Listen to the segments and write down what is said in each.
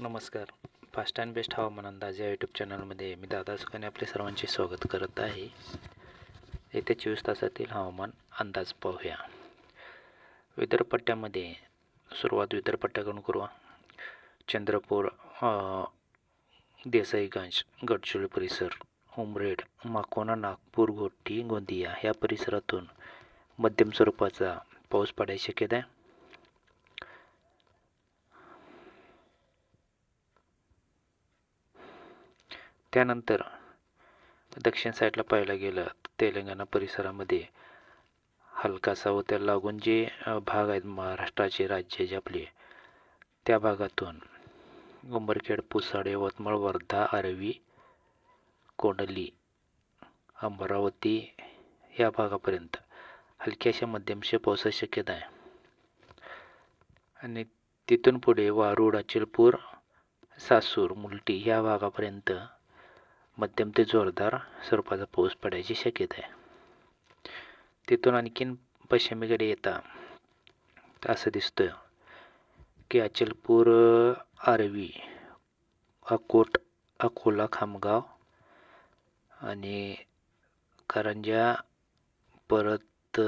नमस्कार. Fast and best हवामान अंदाज या यूट्यूब चॅनलमध्ये मी दादा सुखाने आपले सर्वांचे स्वागत करत आहे. येत्या चोवीस तासातील हवामान अंदाज पाहूया. विदर्भपट्ट्यामध्ये सुरुवात विदर्भपट्ट्याकडून करू चंद्रपूर देसाईगंज गडचिरोली परिसर उमरेड माकोना नागपूर घोटी गोंदिया ह्या परिसरातून मध्यम स्वरूपाचा पाऊस पडायची शक्यता आहे. त्यानंतर दक्षिण साईडला पाहायला गेलं तर तेलंगणा परिसरामध्ये हलकासा व त्याला लागून जे भाग आहेत महाराष्ट्राचे राज्य जे आपले त्या भागातून उंबरखेड पुसाड यवतमाळ वर्धा आरवी कोंडली अमरावती या भागापर्यंत हलक्याशा मध्यमशा पावसाची शक्यता आहे. आणि तिथून पुढे वारूड अचलपूर सासूर मुलटी या भागापर्यंत मध्यम ते जोरदार स्वरूपाचा पाऊस पडायची शक्यता आहे. तिथून आणखीन पश्चिमेकडे येता तर असं दिसतं की अचलपूर आरवी अकोट अकोला खामगाव आणि कारंजा परत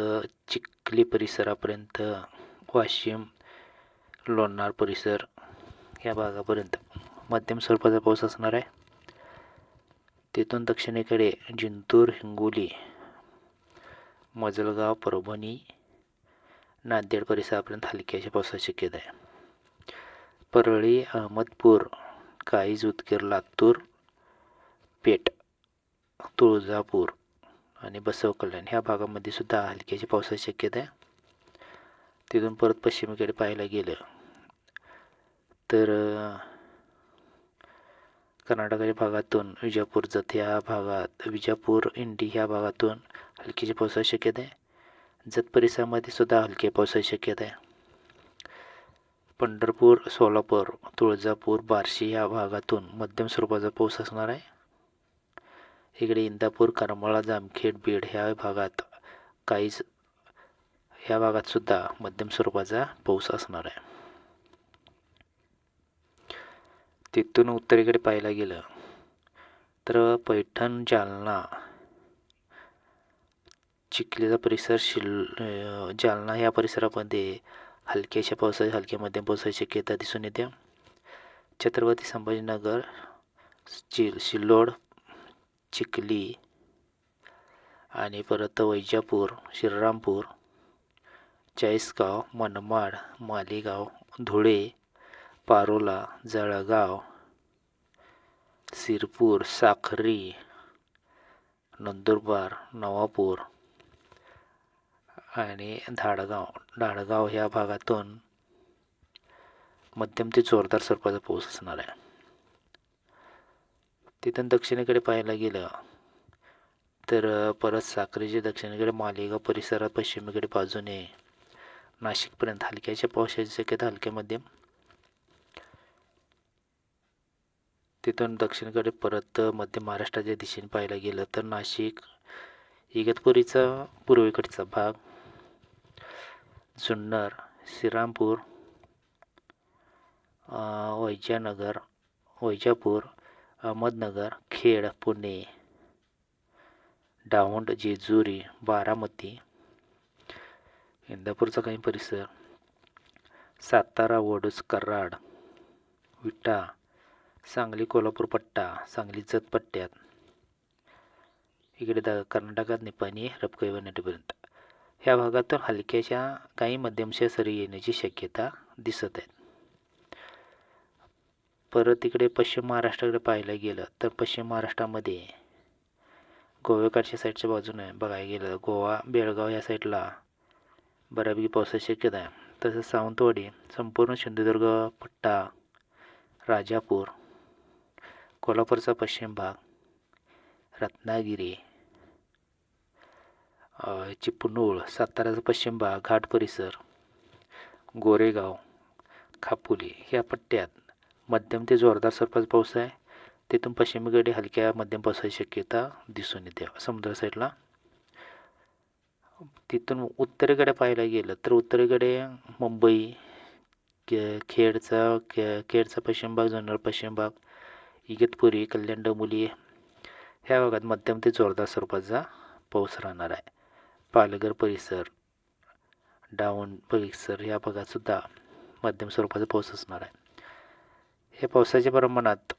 चिखली परिसरापर्यंत वाशिम लोणार परिसर या भागापर्यंत मध्यम स्वरूपाचा पाऊस असणार आहे. तेथून दक्षिणेकडे जिंतूर हिंगोली मजलगाव परभणी नांदेड परिसरापर्यंत हलक्याच्या पावसाची शक्यता आहे. परळी अहमदपूर काही उदगीर लातूर पेठ तुळजापूर आणि बसव कल्याण ह्या भागामध्ये सुद्धा हलक्याची पावसाची शक्यता आहे. तिथून परत पश्चिमेकडे पाहायला गेलं तर कर्नाटकाच्या भागातून विजापूर जत ह्या भागात विजापूर इंडी ह्या भागातून हलकीची पावसाची शक्यता आहे. जत परिसरामध्ये सुद्धा हलकी पावसाची शक्यता आहे. पंढरपूर सोलापूर तुळजापूर बार्शी ह्या भागातून मध्यम स्वरूपाचा पाऊस असणार आहे. इकडे इंदापूर करमाळा जामखेड बीड ह्या भागात काहीच ह्या भागातसुद्धा मध्यम स्वरूपाचा पाऊस असणार आहे. तिथून उत्तरेकडे पाहायला गेलं तर पैठण जालना. चिखलीचा परिसर शिल जालना या परिसरामध्ये हलक्याशा पावसाच्या हलक्या मध्यम पावसाची शक्यता दिसून येते. छत्रपती संभाजीनगर चिल सिल्लोड चिखली आणि परत वैजापूर श्रीरामपूर चाळीसगाव मनमाड मालेगाव धुळे पारोला जळगाव सिरपूर साखरी नंदुरबार नवापूर आणि धाडगाव. धाडगाव ह्या भागातून मध्यम ते जोरदार स्वरूपाचा पाऊस असणार आहे. तिथून दक्षिणेकडे पाहायला गेलं तर परत साखरेच्या दक्षिणेकडे मालेगाव परिसरात पश्चिमेकडे बाजूने नाशिकपर्यंत हलक्याच्या पावसाची शक्यता हलक्या मध्यम तिथून दक्षिणेकडे परत मध्य महाराष्ट्राच्या दिशेने पाहायला गेलं तर नाशिक इगतपुरीचा पूर्वेकडचा भाग जुन्नर श्रीरामपूर वैजानगर वैजापूर अहमदनगर खेड पुणे डावंड जेजुरी बारामती इंदापूरचा काही परिसर सातारा वडूस कराड विटा सांगली कोल्हापूर पट्टा सांगली जत पट्ट्यात. इकडे द कर्नाटकात निपाणी रपकई नदीपर्यंत. ह्या भागातून हलक्याशा काही मध्यमशा सरी येण्याची शक्यता दिसत आहेत. परत इकडे पश्चिम महाराष्ट्राकडे पाहायला गेलं तर पश्चिम महाराष्ट्रामध्ये गोव्याकडच्या साईडच्या बाजूने बघायला गेलं गोवा बेळगाव या साईडला बऱ्यापैकी पावसाची शक्यता आहे. तसंच सावंतवाडी संपूर्ण सिंधुदुर्ग पट्टा राजापूर कोल्हापूरचा पश्चिम भाग रत्नागिरी चिपणूळ चिपळूण साताऱ्याचा पश्चिम भाग घाट परिसर गोरेगाव खापुली ह्या पट्ट्यात मध्यम ते जोरदार स्वरूपाचा पाऊस आहे. तिथून पश्चिमेकडे हलक्या मध्यम पावसाची शक्यता दिसून येते. समुद्र साईडला. तिथून उत्तरेकडे पाहायला गेलं तर उत्तरेकडे मुंबई के खेडचा के खेडचा पश्चिम भाग जुन्नर पश्चिम भाग इगतपुरी कल्याण डोंबिवली ह्या भागात मध्यम ते जोरदार स्वरूपाचा पाऊस राहणार आहे. पालघर परिसर डाऊन परिसर या भागातसुद्धा मध्यम स्वरूपाचा पाऊस असणार आहे. हे पावसाच्या प्रमाणात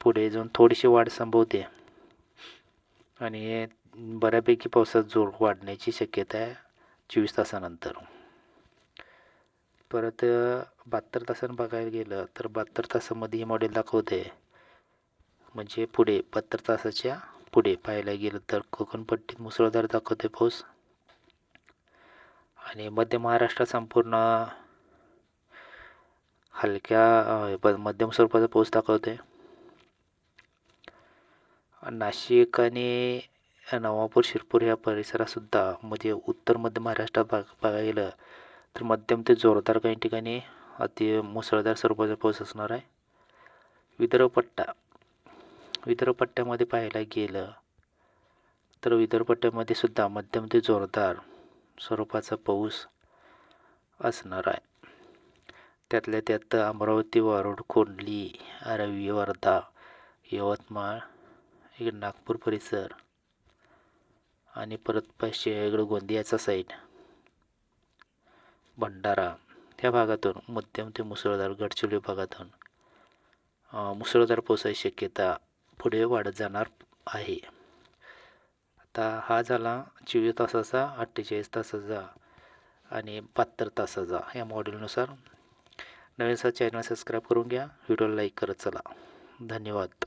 पुढे जाऊन थोडीशी वाढ संभवते. आणि बऱ्यापैकी पावसात जोर वाढण्याची शक्यता आहे चोवीस तासानंतर. परत बहात्तर तासानं बघायला गेलं तर बहात्तर तासामध्ये हे मॉडेल दाखवते म्हणजे पुढे बहात्तर तासाच्या पुढे पाहायला गेलं तर कोकणपट्टीत मुसळधार दाखवते पाऊस. आणि मध्य महाराष्ट्रात संपूर्ण हलक्या मध्यम स्वरूपाचा पाऊस दाखवते नाशिक आणि नवापूर शिरपूर या परिसरातसुद्धा म्हणजे उत्तर मध्य महाराष्ट्रात बघ बघायला गेलं तर मध्यम ते जोरदार काही ठिकाणी अति मुसळधार स्वरूपाचा पाऊस असणार आहे. विदर्भ पट्टा. विदर्भ पट्ट्यामध्ये पाहायला गेलं तर विदर्भपट्ट्यामध्ये सुद्धा मध्यम ते जोरदार स्वरूपाचा पाऊस असणार आहे. त्यातल्या त्यात अमरावती वारूड कोंडली अरवी वर्धा यवतमाळ इकडे नागपूर परिसर आणि परत पाचशे इकडं गोंदियाचा साईड भंडारा ह्या भागातून मध्यम ते मुसळधार गडचिरोली भागातून मुसळधार पावसाची शक्यता पुढे वाढत जाणार आहे. आता हा झाला चोवीस तासाचा अठ्ठेचाळीस तासाचा आणि बहात्तर तासाचा या मॉडेलनुसार नवीन सा चॅनल सबस्क्राईब करून घ्या व्हिडिओला लाईक करत चला. धन्यवाद.